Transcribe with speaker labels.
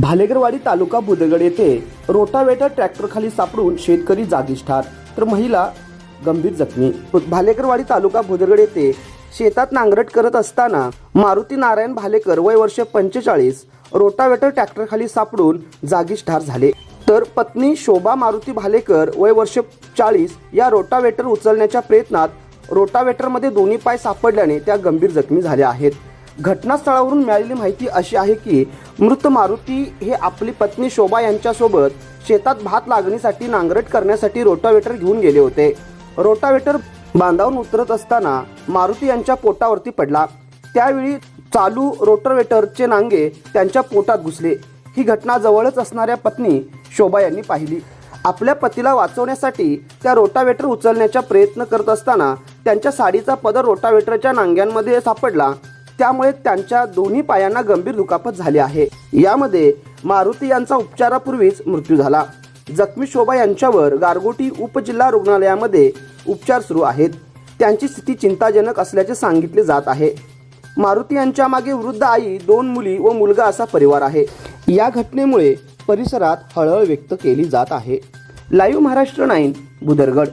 Speaker 1: भालेगरवाडी तालुका बुदगड येथे रोटावेटर ट्रॅक्टरखाली सापडून शेतकरी जागीच ठार तर महिला गंभीर जखमी. भालेकरवाडी तालुका बुदगड येथे शेतात नांगरट करत असताना मारुती नारायण भालेकर वय वर्ष पंचेचाळीस रोटावेटर ट्रॅक्टरखाली सापडून जागीच ठार झाले. तर पत्नी शोभा मारुती भालेकर वय वर्ष चाळीस या रोटावेटर उचलण्याच्या प्रयत्नात रोटावेटरमध्ये दोन्ही पाय सापडल्याने त्या गंभीर जखमी झाल्या आहेत. घटनास्थळावरून मिळालेली माहिती अशी आहे की मृत मारुती हे आपली पत्नी शोभा यांच्यासोबत शेतात भात लागणीसाठी नांगरट करण्यासाठी रोटावेटर घेऊन गेले होते. रोटावेटर बांधावून उतरत असताना मारुती यांच्या पोटावरती पडला. त्यावेळी चालू रोटावेटरचे नांगे त्यांच्या पोटात घुसले. ही घटना जवळच असणाऱ्या पत्नी शोभा यांनी पाहिली. आपल्या पतीला वाचवण्यासाठी त्या रोटावेटर उचलण्याचा प्रयत्न करत असताना त्यांच्या साडीचा पदर रोटावेटरच्या नांग्यांमध्ये सापडला. त्यामुळे त्यांच्या दोन्ही पायांना गंभीर दुखापत झाली आहे. यामध्ये मारुती यांचा उपचारापूर्वीच मृत्यू झाला. जखमी शोभा यांच्यावर गारगोटी उपजिल्हा रुग्णालयामध्ये उपचार सुरू आहेत. त्यांची स्थिती चिंताजनक असल्याचे सांगितले जात आहे. मारुती यांच्या मागे वृद्ध आई दोन मुली व मुलगा असा परिवार आहे. या घटनेमुळे परिसरात हळहळ व्यक्त केली जात आहे. Live Maharashtra nine Budargad.